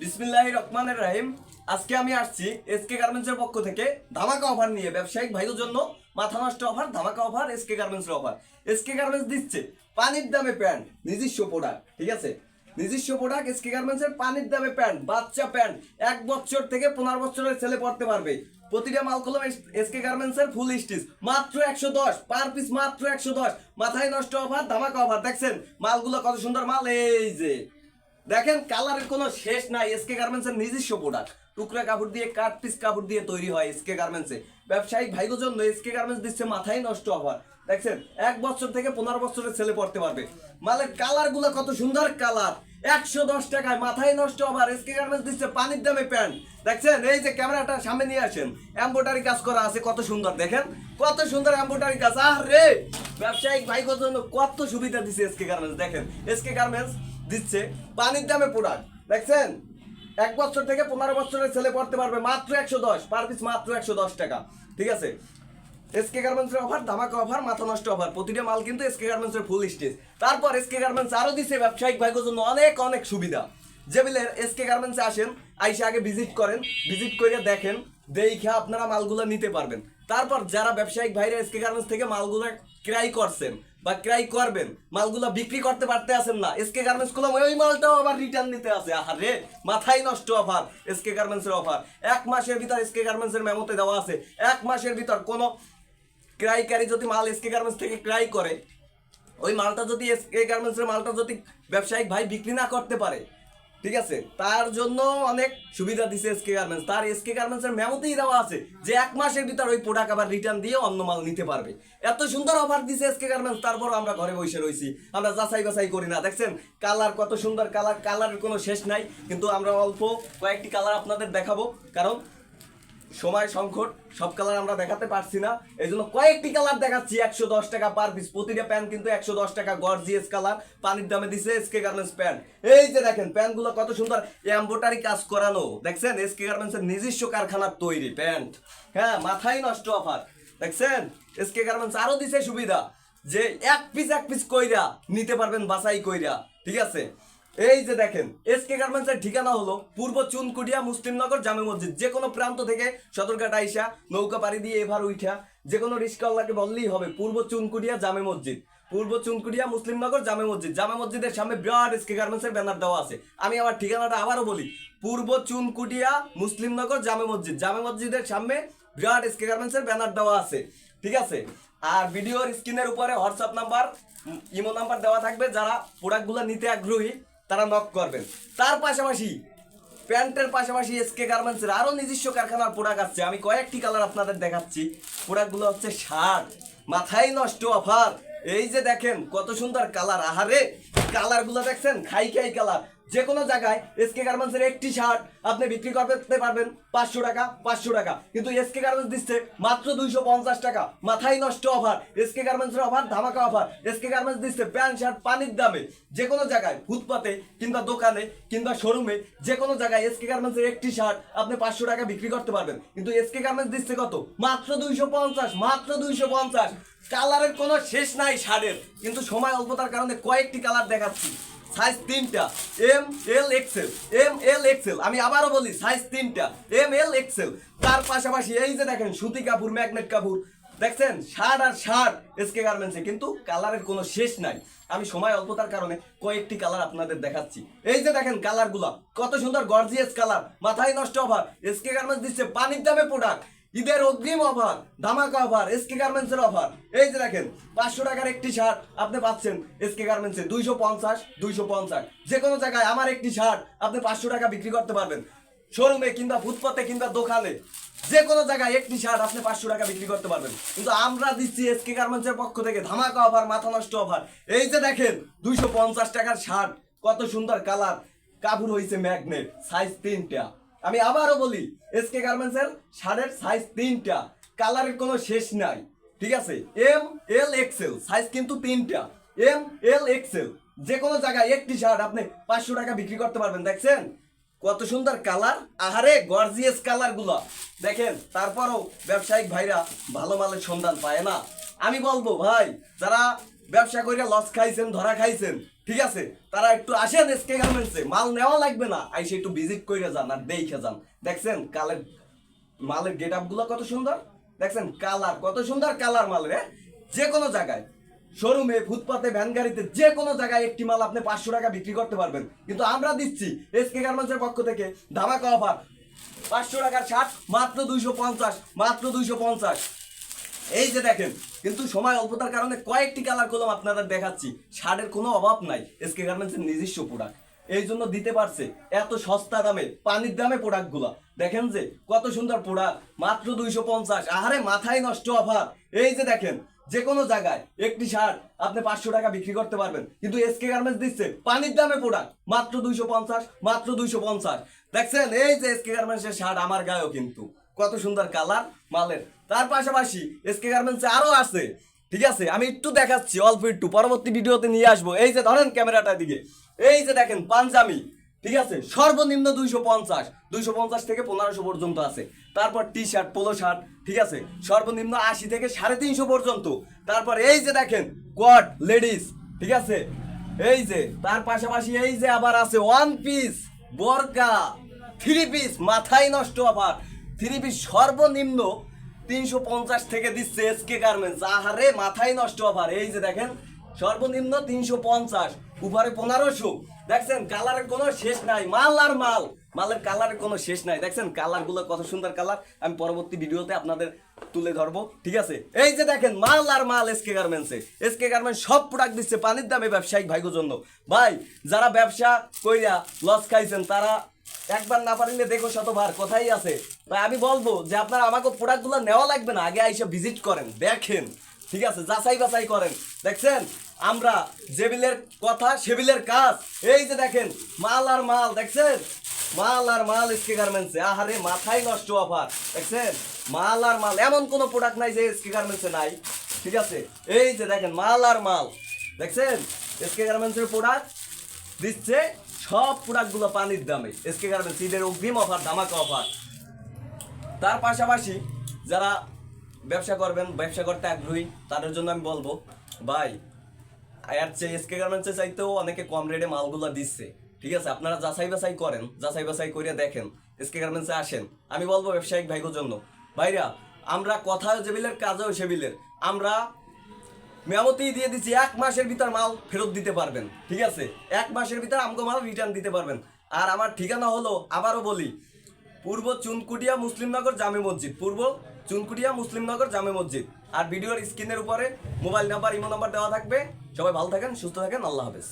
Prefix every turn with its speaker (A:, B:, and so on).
A: বিসমিল্লাহ রহমানের রাহিম। আজকে আমি আসছি এসকে গার্মেন্টসের পক্ষ থেকে ধামাকা অফার নিয়ে, ব্যবসায়িক ভাইদের জন্য মাথা নষ্ট অফার ধামাকা অফার এসকে গার্মেন্টসের অফার এসকে গার্মেন্টস দিচ্ছে পানির দামে প্যান্ট, নিজস্ব প্রোডাক্ট ঠিক আছে? নিজস্ব প্রোডাক্ট এসকে গার্মেন্টসের পানির দামে প্যান্ট, বাচ্চা প্যান্ট, এক বছর থেকে পনেরো বছরের ছেলে পড়তে পারবে। প্রতিটা মাল কলম এসকে গার্মেন্টসের ফুল স্টিচ মাত্র একশো দশ পার পিস মাত্র একশো দশ। মাথায় নষ্ট অফার ধামাকা অফার দেখছেন? মালগুলো কত সুন্দর মাল, এই যে। দেখেন কালারের কোনো শেষ নাই এসকে গার্মেন্টসের নিজস্ব প্রোডাক্ট টুকরা কাপড় দিয়ে কাট পিস কাপড় দিয়ে তৈরি হয় এসকে গার্মেন্টসে ব্যবসায়িক ভাইগোর জন্য এসকে গার্মেন্টস দিচ্ছে মাথায় নষ্ট অফার দেখছেন, এক বছর থেকে পনেরো বছরের ছেলে পড়তে পারবে। মালের কালারগুলো কত সুন্দর কালার। একশো দশ টাকায় মাথায় নষ্ট অফার এসকে গার্মেন্টস দিচ্ছে পানির দামে প্যান্ট। দেখছেন, এই যে ক্যামেরাটা সামনে নিয়ে আসেন এম্বোটারি কাজ করা আছে, কত সুন্দর, দেখেন। কত সুন্দর এম্বোটারি কাজ আহ রে ব্যবসায়িক ভাইগোর জন্য কত সুবিধা দিচ্ছে এসকে গার্মেন্টস দেখেন। এসকে গার্মেন্টস দিচ্ছে পানির দামে প্রোডাক্ট দেখছেন? এক বছর থেকে পনেরো বছরের ছেলে পড়তে পারবে মাত্র একশো দশ পার পিস মাত্র একশো দশ টাকা। ঠিক আছে? এসকে গার্মেন্টসের অফার ধামাকা অফার মাথা নষ্ট অফার প্রতিটা মাল কিন্তু এসকে গার্মেন্টসের ফুল স্টেজ তারপর এসকে গার্মেন্টস আরও দিচ্ছে ব্যবসায়িক ভাইগোর জন্য অনেক অনেক সুবিধা। যে বিলে এসকে গার্মেন্টসে আসেন, আইসে আগে ভিজিট করেন ভিজিট করে দেখেন দেখে আপনারা মালগুলো নিতে পারবেন। তারপর যারা ব্যবসায়িক ভাইরা এসকে গার্মেন্টস থেকে মালগুলো ক্রাই করছেন বা ক্রাই করবেন, মালগুলা বিক্রি করতে পারতে আছেন না। এসকে গার্মেন্টসগুলো ওই মালটাও আবার রিটার্ন নিতে আসে আরে মাথায় নষ্ট অফার এসকে গার্মেন্টসের অফার এক মাসের ভিতর এসকে গার্মেন্টসের মেমোতে দেওয়া আছে। এক মাসের ভিতর কোনো ক্রাইকারি যদি মাল এসকে গার্মেন্টস থেকে ক্রাই করে, ওই মালটা যদি এসকে গার্মেন্টসের মালটা যদি ব্যবসায়িক ভাই বিক্রি না করতে পারে ঠিক আছে? তার জন্য অনেক সুবিধা দিছে এসকে গার্মেন্টস তার এসকে গার্মেন্টস এর মেমোতেই দেওয়া আছে যে এক মাসের ভিতর ওই প্রোডাক্ট আবার রিটার্ন দিয়ে অন্য মাল নিতে পারবে। এত সুন্দর অফার দিছে এসকে গার্মেন্টস তারপর আমরা ঘরে বসে রয়েছি আমরা যাচাই বাছাই করি না। দেখছেন কালার কত সুন্দর কালার কালারের কোনো শেষ নাই। কিন্তু আমরা অল্প কয়েকটি কালার আপনাদের দেখাবো। কারণ সময় সংকট, সব কালার আমরা দেখাতে পারছি না। এই জন্য কয়েকটি কালার দেখাচ্ছি, একশো দশ টাকা পার পিস প্রতিটা প্যান্ট কিন্তু একশো দশ টাকা গর্জিয়াস কালার পানির দামে দিছে এসকে গার্মেন্টস প্যান্ট এই যে দেখেন প্যান্টগুলো কত সুন্দর এম্বোটারি কাজ করানো। দেখছেন এসকে গার্মেন্টস এর নিজস্ব কারখানার তৈরি প্যান্ট হ্যাঁ মাথায় নষ্ট অফার দেখছেন এসকে গার্মেন্টস আরও দিছে সুবিধা। যে এক পিস এক পিস কইরা নিতে পারবেন বাসাই কইরা। ঠিক আছে? এই যে দেখেন এসকে গার্মেন্টস এর ঠিকানা হলো পূর্ব চুনকুটিয়া মুসলিমনগর জামে মসজিদ। যে কোনো প্রান্ত থেকে সদরঘাট আইসা নৌকা পাড়ি দিয়ে এভার উঠা যে কোনো রিস্কাওয়ালাকে বললেই হবে পূর্ব চুনকুটিয়া জামে মসজিদ। পূর্ব চুনকুটিয়া মুসলিমনগর জামে মসজিদ। জামে মসজিদের সামনে বিরাট এসকে গার্মেন্টস এর ব্যানার দেওয়া আছে। আমি আমার ঠিকানাটা আবারও বলি, পূর্ব চুনকুটিয়া মুসলিমনগর জামে মসজিদ। জামে মসজিদের সামনে বিরাট এসকে গার্মেন্টস এর ব্যানার দেওয়া আছে। ঠিক আছে? আর ভিডিওর স্ক্রিনের উপরে হোয়াটসঅ্যাপ নাম্বার ইমো নাম্বার দেওয়া থাকবে যারা প্রোডাক্টগুলো নিতে আগ্রহী। তারা নক করবেন। তার পাশাপাশি প্যান্টের পাশাপাশি এসকে গার্মেন্টসের আরও নিজস্ব কারখানার প্রোডাক্ট আছে। আমি কয়েকটি কালার আপনাদের দেখাচ্ছি। প্রোডাক্টগুলো হচ্ছে শার্ট। মাথায় নষ্ট অফার এই যে দেখেন, কত সুন্দর কালার আহারে কালারগুলো দেখছেন? খাই খাই কালার যে কোনো জায়গায় এসকে গার্মেন্টসের একটি শার্ট আপনি বিক্রি করতে পারবেন পাঁচশো টাকা পাঁচশো টাকা। কিন্তু এসকে গার্মেন্টস দিচ্ছে মাত্র দুইশো পঞ্চাশ টাকা। মাথায় নষ্ট অফার এসকে গার্মেন্টসের অফার ধামাকা অফার এসকে গার্মেন্টস দিচ্ছে প্যান্ট, শার্ট, পানির দামে। যে কোনো জায়গায়, ফুটপাতে কিংবা দোকানে কিংবা শোরুমে যে কোনো জায়গায় এসকে গার্মেন্টসের একটি শার্ট আপনি পাঁচশো টাকা বিক্রি করতে পারবেন। কিন্তু এসকে গার্মেন্টস দিচ্ছে কত? মাত্র দুইশো পঞ্চাশ, মাত্র দুইশো পঞ্চাশ। কালারের কোনো শেষ নাই শার্টের কিন্তু সময় অল্পতার কারণে কয়েকটি কালার দেখাচ্ছি। সাইজ তিনটা। M L XL M L XL আমি আবারও বলি সাইজ তিনটা। এম এল এক্সেল তার পাশাপাশি এই যে দেখেন, সুতি কাপড় ম্যাগনেট কাপড়। দেখছেন? শার্ট আর শার্ট এসকে গার্মেন্টসে কিন্তু কালারের কোনো শেষ নাই। আমি সময় অল্পতার কারণে কয়েকটি কালার আপনাদের দেখাচ্ছি। এই যে দেখেন কালারগুলা কত সুন্দর গর্জিয়াস কালার মাথায় নষ্ট অফার এসকে গার্মেন্টস দিচ্ছে পানির দামে প্রোডাক্ট ঈদের অগ্রিম অফার, ধামাকা অফার এসকে গার্মেন্টস এর অফার। এই যে দেখেন, পাঁচশো টাকার একটি শার্ট আপনি পাচ্ছেন এসকে গার্মেন্টসে দুইশো পঞ্চাশ দুইশো পঞ্চাশ। যে কোনো জায়গায় আমার একটি শার্ট আপনি পাঁচশো টাকা বিক্রি করতে পারবেন। শোরুমে কিংবা ফুটপাতে কিংবা দোকানে যে কোনো জায়গায় একটি শার্ট আপনি পাঁচশো টাকা বিক্রি করতে পারবেন। কিন্তু আমরা দিচ্ছি এসকে গার্মেন্টসের পক্ষ থেকে ধামাকা অফার, মাথা নষ্ট অফার। এই যে দেখেন, দুইশো পঞ্চাশ টাকার শার্ট কত সুন্দর কালার কাপড় হয়েছে ম্যাগনেট সাইজ তিনটা। আমি আবারও বলি এসকে গার্মেন্টসের শার্টের সাইজ তিনটা কালারের কোনো শেষ নাই, ঠিক আছে? এম এল এক্সেল সাইজ কিন্তু তিনটা। এম এল এক্সেল যে কোনো জায়গায় একটি শার্ট আপনি পাঁচশো টাকা বিক্রি করতে পারবেন, দেখছেন? কত সুন্দর কালার আহারে গর্জিয়াস কালারগুলা। দেখেন, তারপরও ব্যবসায়িক ভাইরা ভালো মালের সন্ধান পায় না। আমি বলব, ভাই, যারা ব্যবসা করে লস খাইছেন, ধরা খাইছেন ঠিক আছে, তারা একটু আসেন এসকে গার্মেন্টসে মাল নেওয়া লাগবে না। আইসে একটু ভিজিট করে যান আর দেখে যান। দেখছেন, কালের, মালের গেট আপগুলো কত সুন্দর? দেখছেন, কালার, কত সুন্দর কালার মালের হ্যাঁ? যে কোনো জায়গায়। শোরুমে, ফুটপাতে, ভ্যান গাড়িতে, যে কোনো জায়গায় একটি মাল আপনি পাঁচশো টাকা বিক্রি করতে পারবেন। কিন্তু আমরা দিচ্ছি এসকে গার্মেন্টসের পক্ষ থেকে ধামাকা অফার পাঁচশো টাকার শার্ট, মাত্র দুইশো পঞ্চাশ, মাত্র দুইশো পঞ্চাশ। এই যে দেখেন, কিন্তু সময় অল্পতার কারণে কয়েকটি কালার কলম আপনাদের দেখাচ্ছি। শার্টের কোনো অভাব নাই এসকে গার্মেন্টসের নিজস্ব প্রোডাক্ট এই জন্য দিতে পারছে এত সস্তা দামে, পানির দামে প্রোডাক্টগুলো দেখেন যে, কত সুন্দর প্রোডাক্ট মাত্র দুইশো পঞ্চাশ। আহারে, মাথায় নষ্ট অফার। এই যে দেখেন, যে কোনো জায়গায় একটি শার্ট আপনি পাঁচশো টাকা বিক্রি করতে পারবেন। কিন্তু এসকে গার্মেন্টস দিচ্ছে পানির দামে প্রোডাক্ট মাত্র দুইশো পঞ্চাশ, মাত্র দুইশো পঞ্চাশ। দেখছেন, এই যে এসকে গার্মেন্টসের শার্ট আমার গায়েও কিন্তু। কত সুন্দর কালার মালের। তার পাশাপাশি এসকে গার্মেন্টসে আরও আছে। ঠিক আছে? আমি একটু দেখাচ্ছি, অল্প একটু। পরবর্তী ভিডিওতে নিয়ে আসব। এই যে ধরেন ক্যামেরাটা দিকে। এই যে দেখেন, পাঞ্জাবি। ঠিক আছে? সর্বনিম্ন দুইশো পঞ্চাশ। দুইশো পঞ্চাশ থেকে পনেরোশো পর্যন্ত আছে। তারপর টি শার্ট পোলো শার্ট ঠিক আছে? সর্বনিম্ন আশি থেকে সাড়ে তিনশো পর্যন্ত। তারপর এই যে দেখেন কোয়াট লেডিস ঠিক আছে? এই যে, তার পাশাপাশি এই যে আবার আছে ওয়ান পিস বরকা। থ্রি পিস মাথায় নষ্ট আবার থ্রি পিস সর্বনিম্ন তিনশো পঞ্চাশ থেকে দিচ্ছে এসকে গার্মেন্টস আহারে, মাথায় নষ্ট আবার এই যে দেখেন, সর্বনিম্ন তিনশো পঞ্চাশ, উপরে পনেরোশো। দেখছেন কালারের কোনো শেষ নাই। মাল আর মাল। মালের কালারের কোনো শেষ নাই। দেখছেন কালারগুলো কত সুন্দর কালার আমি পরবর্তী ভিডিওতে আপনাদের তুলে ধরবো। ঠিক আছে? এই যে দেখেন, মাল আর মাল এসকে গার্মেন্টসে এসকে গার্মেন্টস সব প্রোডাক্ট দিচ্ছে পানির দামে ব্যবসায়িক ভাইগোর জন্য। ভাই, যারা ব্যবসা কইরা লস খাইছেন, তারা একবার না পারিলে দেখো শতবার কোথায় আছে? তাই আমি বলব যে আপনারা আমাকে প্রোডাক্টগুলো নেওয়া লাগবে না, আগে আইসে ভিজিট করেন, দেখেন, ঠিক আছে? যাচাই বাছাই করেন, দেখছেন? আমরা জেবিলের কথা, সেবিলের কাজ, এই যে দেখেন, মাল আর মাল, দেখছেন? মাল আর মাল এসকে গার্মেন্টসে আহারে, মাথায় নষ্ট অফার দেখছেন? মাল আর মাল, এমন কোনো প্রোডাক্ট নাই যে এসকে গার্মেন্টসে নাই, ঠিক আছে? এই যে দেখেন, মাল আর মাল, দেখছেন? এসকে গার্মেন্টসের প্রোডাক্ট দিচ্ছে সব প্রোডাক্টগুলো পানির দামে। এসকে গার্মেন্টস ঈদের অগ্রিম অফার ধামাকা অফার তার পাশাপাশি যারা ব্যবসা করবেন, ব্যবসা করতে আগ্রহী, তাদের জন্য আমি বলব, ভাই, এর চেয়ে এসকে গার্মেন্টসের চাইতেও অনেকে কম রেটে মালগুলো দিচ্ছে। ঠিক আছে? আপনারা যাচাই বাছাই করেন, যাচাই বাছাই করে দেখেন এসকে গার্মেন্টসে আসেন। আমি বলব ব্যবসায়িক ভাইগোর জন্য, ভাইরা, আমরা কথাও জেবিলের কাজেও সেবিলের আমরা মেয়ামতি দিয়ে দিচ্ছি এক মাসের ভিতর মাল ফেরত দিতে পারবেন, ঠিক আছে? এক মাসের ভিতর আমাকে মাল রিটার্ন দিতে পারবেন। আর আমার ঠিকানা হলো, আবারও বলি, পূর্ব চুনকুটিয়া মুসলিমনগর জামে মসজিদ, পূর্ব চুনকুটিয়া মুসলিমনগর জামে মসজিদ। আর ভিডিওর স্ক্রিনের উপরে মোবাইল নাম্বার ইমো নাম্বার দেওয়া থাকবে। সবাই ভালো থাকেন, সুস্থ থাকেন, আল্লাহ হাফেজ।